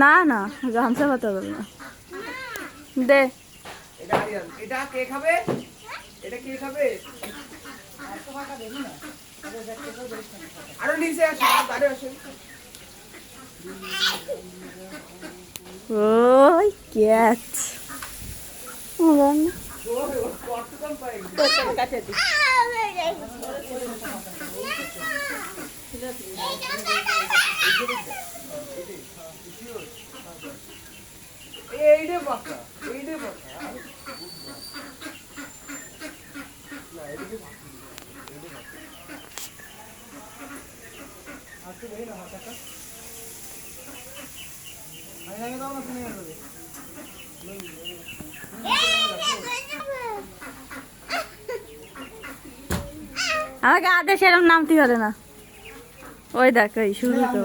না না গামছা পাতা যাবে না। দে। এটা কে খাবে? এটা কে খাবে? আরও নিচে আসো ওই ক্যাচ এই রে বাকা এই রে বাকা আমি আগে দাও না আগে আমাকে আদেশ এরম নামতে পারে না ওই দেখ ওই শুরু তো?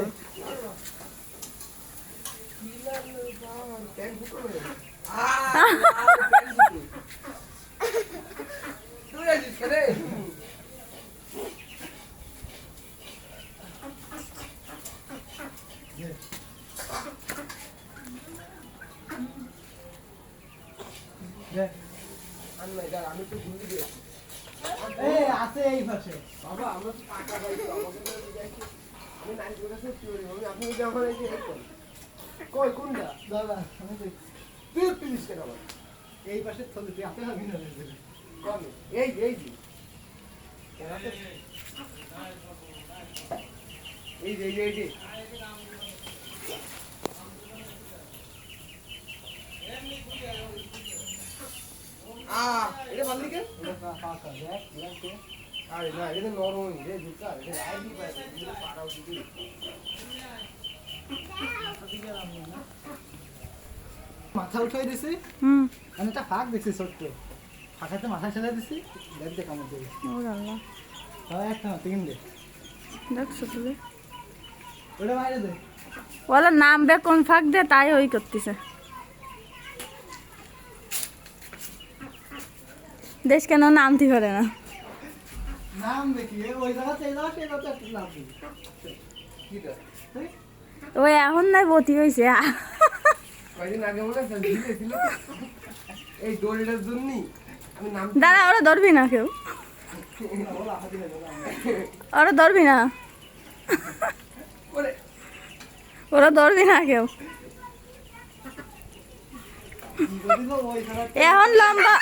আমি তো ঘুরে দিয়েছি আছে এই পাশে। বাবা আমরা তো টাকা পাই আমি নারী করে সত্যি করি আমি আপনি যদি আমার এই কই কোনটা? দাদা আমি তো তুই মিস কেন এই পাশে থলে তুই হাতে ভাবি না এই এই যে। এই যে এই যে। দেখ, দেখ, দেখ। আরে না এটা নরম রে জুতা। এটা এটা পাড়াও মাথা উঠাই দিছি। হুম। আমি একটা ফাঁক দেখছি ছোট্ট ফাঁকাতে মাথা ছেড়ে দিছি দেখ দেখ আমার দিকে ও আল্লাহ। তাও একটা না তিনটে দেখছ তুমি ওটা বাইরে দে। ওলা নামবে কোন ফাঁক দে তাই ওই করতেছে। দেশ কেন নামতে পারে না? ওই এখন নাই বতি হয়েছে দাঁড়া, ওরা ধরবি না কেউ? ওরা দাদা ধরবি না? ওরা ধরবি না কেউ? এখন লম্বা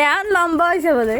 এখন লম্বা হয়েছে বোধ